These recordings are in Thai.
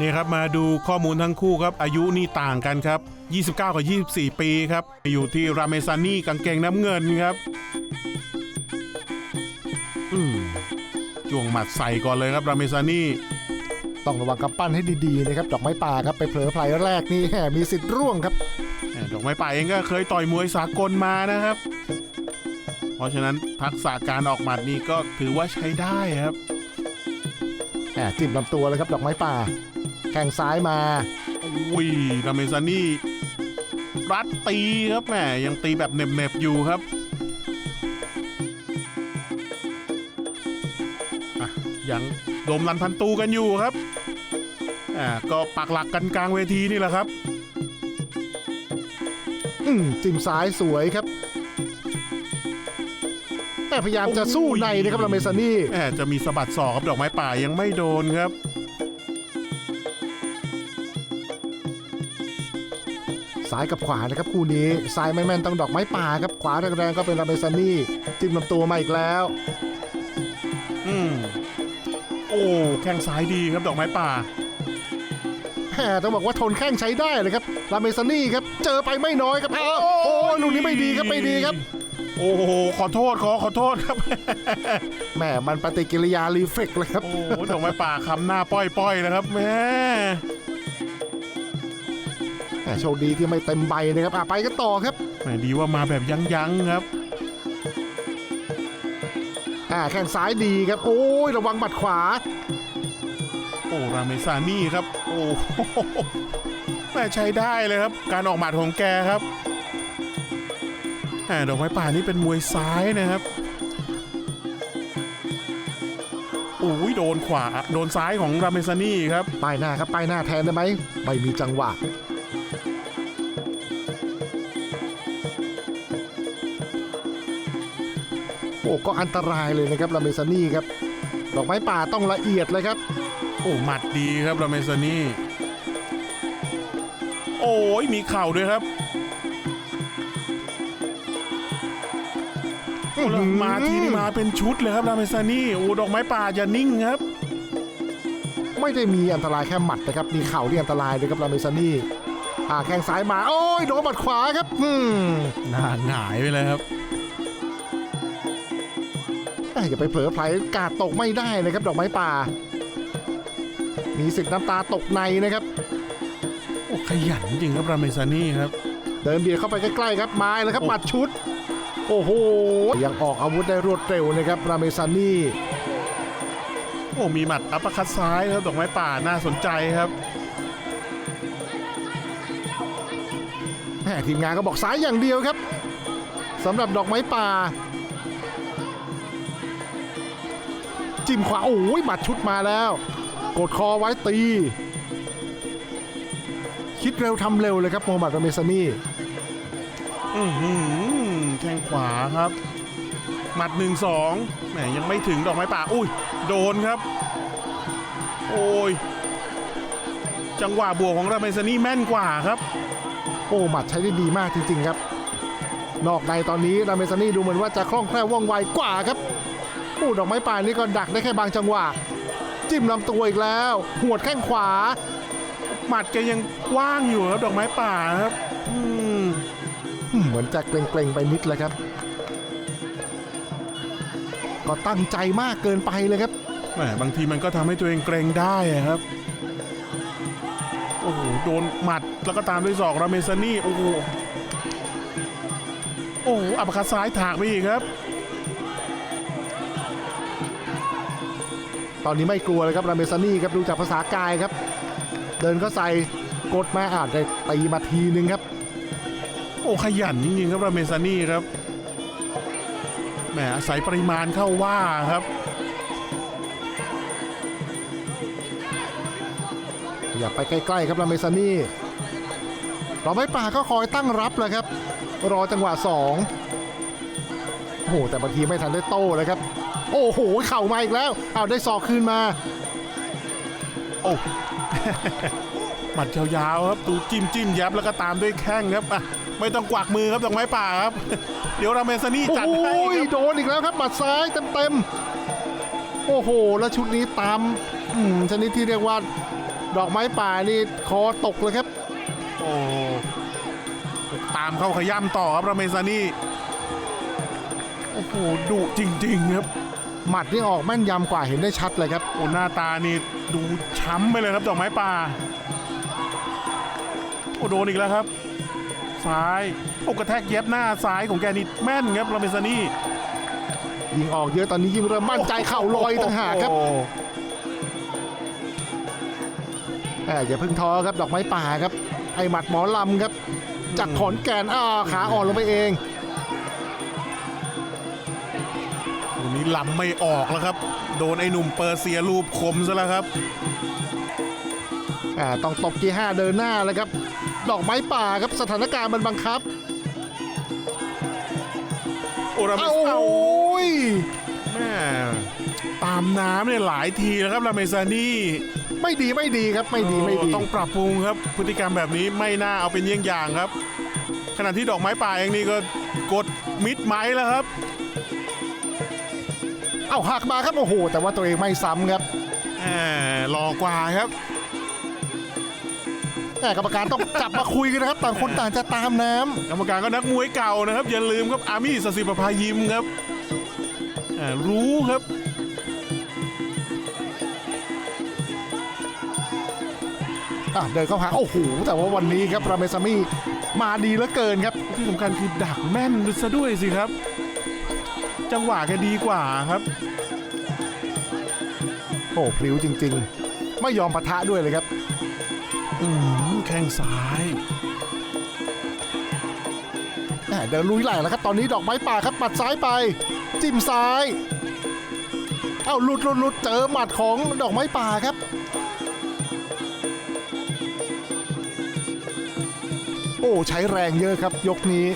นี่ครับมาดูข้อมูลทั้งคู่ครับ อายุนี่ต่างกันครับ 29 กับ 24 ปีครับ อยู่ที่ราเมซานี่กางเกงน้ำเงินครับอืมจ่วงหมัดใส่ก่อนเลยครับราเมซานี่ต้องระวังกำปั้นให้ดีๆนะครับดอกไม้ป่าครับไปเผลอไพลแรกนี่แหมมีสิทธิ์ร่วงครับแหม่ดอกไม้ป่าเองก็เคยต่อยมวยสากลมานะครับ เพราะฉะนั้นทักษะการออกหมัดนี่ก็ถือว่าใช้ได้ครับแหมจิ้มลำตัวเลยครับดอกไม้ป่า แข้งซ้ายมาอุ้ยราเมซานี่รัดตีครับแหมยังตีแบบเหน็บๆอยู่ครับอะยังโดมรันพันตูกันอยู่ครับอ่าก็ปักหลักกันกลางเวทีนี่แหละครับ อืมจิ้มซ้ายสวยครับแต่พยายามจะสู้ในนะครับลาเมซานี่แหมจะมีสะบัดศอกครับดอกไม้ป่ายังไม่โดนครับ ซ้ายกับขวานะครับคู่นี้ซ้ายไม่แม่นต้องดอกไม้ป่าครับขวาแรงๆก็เป็นลาเมซานี่จิ้มลำตัวมาอีกแล้ว อืมโอ้แข้งซ้ายดีครับดอกไม้ป่าแหมต้องบอกว่าทนแข้งใช้ได้เลยครับลาเมซานี่ครับเจอไปไม่น้อยครับอ้าวโอ้ยลูกนี้ไม่ดีครับไม่ดีครับ โอ้โหขอโทษขอขอโทษครับแหมมันปฏิกิริยารีเฟกเลยครับโอ้โหดอกไม้ป่าคำหน้าป้อยๆนะครับแม่แห มโชคดีที่ไม่เต็มใบนะครับอะไปกันต่อครับแหมดีว่ามาแบบยั้งๆครับ อ่าแข้งซ้ายดีครับ โอ้ยระวังบัดขวา โอ้ราเมซานี่ครับ โอ้โหแม่ใช้ได้เลยครับ การออกหมัดของแกครับแหมดอกไม้ป่านี่เป็นมวยซ้ายนะครับโอ้ยโดนขวา โดนซ้ายของราเมซานี่ครับ ป้ายหน้าครับป้ายหน้าแทนได้ไหมไม่มีจังหวะ โอ้ก็อันตรายเลยนะครับลาเมซานี่ครับดอกไม้ป่าต้องละเอียดเลยครับ โอ้หมัดดีครับราเมซานี่โอ้ยมีเข่าด้วยครับโอ้แล้วมาทีนี่มาเป็นชุดเลยครับราเมซานี่โอ้ดอกไม้ป่าอย่านิ่งครับ ไม่ได้มีอันตรายแค่หมัดนะครับ มีเข่าที่อันตรายเลยครับลาเมซานี่อ่าแข้งซ้ายมา โอ้ยโดนบัดขวาครับ อืมหน้าหงายไปเลยครับเอ้ยอย่าไปเผลอไผลกาดตกไม่ได้นะครับ ดอกไม้ป่า มีสิทธิ์น้ำตาตกในนะครับ โอ้ขยันจริงครับราเมซานี่ครับ เดินเบียดเข้าไปใกล้ๆครับไม้แล้วครับโอ้หมัดชุด โอ้โห ยังออกอาวุธได้รวดเร็วนะครับราเมซานี่โอ้มีหมัดอัปเปอร์คัดซ้ายครับดอกไม้ป่าน่าสนใจครับแหมทีมงานก็บอกซ้ายอย่างเดียวครับสำหรับดอกไม้ป่า จิ้มขวาโอ้ยหมัดชุดมาแล้ว กดคอไว้ตี คิดเร็วทำเร็วเลยครับโมฮัมหมัดราเมซานี่อือหือแข้งขวาครับ หมัดหนึ่งสองแหมยังไม่ถึงดอกไม้ป่าอุ้ยโดนครับ โอ้ยจังหวะบวกของราเมซานี่แม่นกว่าครับ โอ้หมัดใช้ได้ดีมากจริง ๆ ครับ นอกในตอนนี้ราเมซานี่ดูเหมือนว่าจะคล่องแคล่วว่องไวกว่าครับ โอ้ดอกไม้ป่านี่ก็ดักได้แค่บางจังหวะ จิ้มลำตัวอีกแล้วหวดแข้งขวา หมัดแกยังกว้างอยู่ครับดอกไม้ป่าครับอืมเหมือนจะเกรงๆไปนิดเลยครับ ก็ตั้งใจมากเกินไปเลยครับแหมบางทีมันก็ทำให้ตัวเองเกรงได้ครับโอ้โหโดนหมัดแล้วก็ตามด้วยศอกราเมซานี่โอ้โหโอ้โหอัปคัดซ้ายถากไปอีกครับ ตอนนี้ไม่กลัวเลยครับราเมซานี่ครับดูจากภาษากายครับ เดินก็ใส่กดมาอาจได้ตีมาทีนึงครับ โอ้ขยันจริงๆครับราเมซานี่ครับแหมอาศัยปริมาณเข้าว่าครับอย่าไปใกล้ๆครับราเมซานี่เราไม่ป่าก็คอยตั้งรับเลยครับ รอจังหวะสองโอ้โหแต่บางทีไม่ทันได้โต้เลยครับ โอ้โห เข่ามาอีกแล้วเอาได้ศอกคืนมา โอ้หมัดยาวๆครับดูจิ้มจิ้มยับแล้วก็ตามด้วยแข้งครับอะไม่ต้องกวักมือครับดอกไม้ป่าครับ เดี๋ยวราเมซานี่โอ้จัดให้ยครับโดนอีกแล้วครับหมัดซ้ายเต็มๆโอ้โห แล้วชุดนี้ตามอืมชนิดที่เรียกว่าดอกไม้ป่านี่คอตกเลยครับ โอ้ตามเข้าขย้ำต่อครับราเมซานี่โอ้โหดุจริง ๆ ครับ หมัดนี่ออกแม่นยำกว่าเห็นได้ชัดเลยครับโอ้หน้าตานี่ดูช้ำไปเลยครับดอกไม้ป่าโอ้โดนอีกแล้วครับ ซ้ายโอ้กระแทกเย็บหน้าซ้ายของแกนี่แม่นครับราเมซานี่ยิงออกเยอะตอนนี้ยิ่งเริ่มมั่นใจเข่าลอยต่างหากครับโอ้แหมอย่าเพิ่งท้อครับดอกไม้ป่าครับไอหมัดหมอลำครับจากขอนแก่นอ้าขาอ่อนลงไปเอง นนี้ลำไม่ออกแล้วครับ โดนไอ้หนุ่มเปอร์เซียรูปคมซะแล้วครับอ่าต้องตบที่ 5 เดินหน้าแล้วครับ ดอกไม้ป่าครับสถานการณ์มันบังคับ โอ้ราเมเอ้าซาโอ้ยแม่ตามน้ำเนี่ยหลายทีแล้วครับราเมซานี่ไม่ดีไม่ดีครับไม่ดีไม่ดี ต้องปรับปรุงครับ พฤติกรรมแบบนี้ไม่น่าเอาเป็นเยี่ยงอย่างครับ ขณะที่ดอกไม้ป่าเองนี่ก็กดมิดไม้แล้วครับ เอ้าหักมาครับโอ้โหแต่ว่าตัวเองไม่ซ้ำครับแหมรอกว่าครับแต่กรรมการต้องจับมาคุยกันนะครับ ต่างคนต่างจะตามน้กรรมการก็นักมวยเก่านะครับ อย่าลืมครับอามี่สสิประภายิมครับอ่ารู้ครับำอะเดินเข้าหาโอ้โหแต่ว่าวันนี้ครับราเมซามี่มาดีเหลือเกินครับที่สำคัญคือดักแม่นซะด้วยสิครับ จังหวะแกดีกว่าครับ โอ้พริ้วจริง ๆ ไม่ยอมปะทะด้วยเลยครับอืมแข้งซ้ายแหม่เดินลุยไหล่แล้วครับ ตอนนี้ดอกไม้ป่าครับหมัดซ้ายไป จิ้มซ้าย เอ้าหลุดหลุดหลุดเจอหมัดของดอกไม้ป่าครับโอ้ ใช้แรงเยอะครับ ยกนี้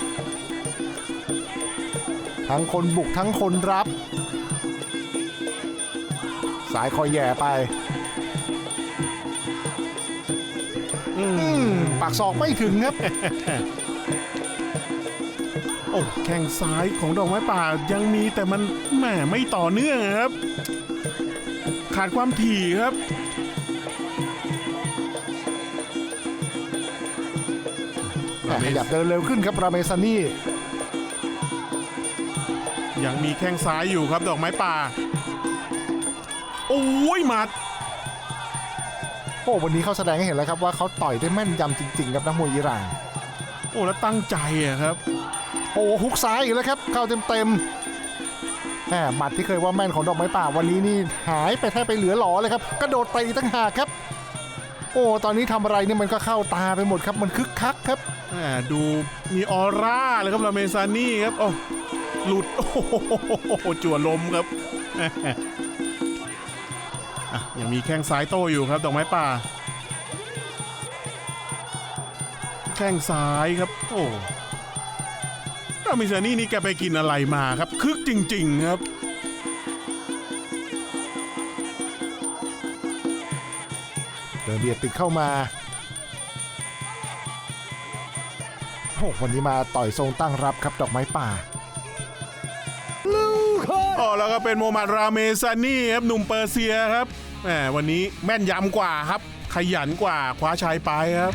ทั้งคนบุกทั้งคนรับ สายคอยแย่ไปอือืมมปากศอกไม่ถึงครับ โอ้แข้งซ้ายของดอกไม้ป่ายังมีแต่มันแหมไม่ต่อเนื่องครับ ขาดความถี่ครับแต่ขยับเดินเร็วขึ้นครับ ราเมซานี่ ยังมีแข้งซ้ายอยู่ครับดอกไม้ป่า โอ้ยหมัด โอ้วันนี้เขาแสดงให้เห็นแล้วครับว่าเขาต่อยได้แม่นยำจริงๆครับนักมวยอิหร่านโอ้แล้วตั้งใจอะครับ โอ้ฮุกซ้ายอีกแล้วครับ เข้าเต็มๆแหมหมัดที่เคยว่าแม่นของดอกไม้ป่าวันนี้นี่หายไปแทบไปเหลือหลอเลยครับกระโดดตีตั้งหากครับ โอ้ตอนนี้ทำอะไรเนี่ยมันก็เข้าตาไปหมดครับมันคึกคักครับแหมดูมีออร่าเลยครับลาเมซานี่ครับโอ้ หลุด โอ้โหจั่วลมครับอะยังมีแข้งซ้ายโต้อยู่ครับดอกไม้ป่า แข้งซ้ายครับ โอ้ลาเมซานี่นี่แกไปกินอะไรมาครับ คึกจริง ๆ ครับเดินเบียดติดเข้ามาโอ้วันนี้มาต่อยทรงตั้งรับครับดอกไม้ป่า อ๋อแล้วก็เป็นโมมัดราเมซานี่ครับหนุ่มเปอร์เซียครับแหมวันนี้แม่นยำกว่าครับ ขยันกว่าคว้าชัยไปครับ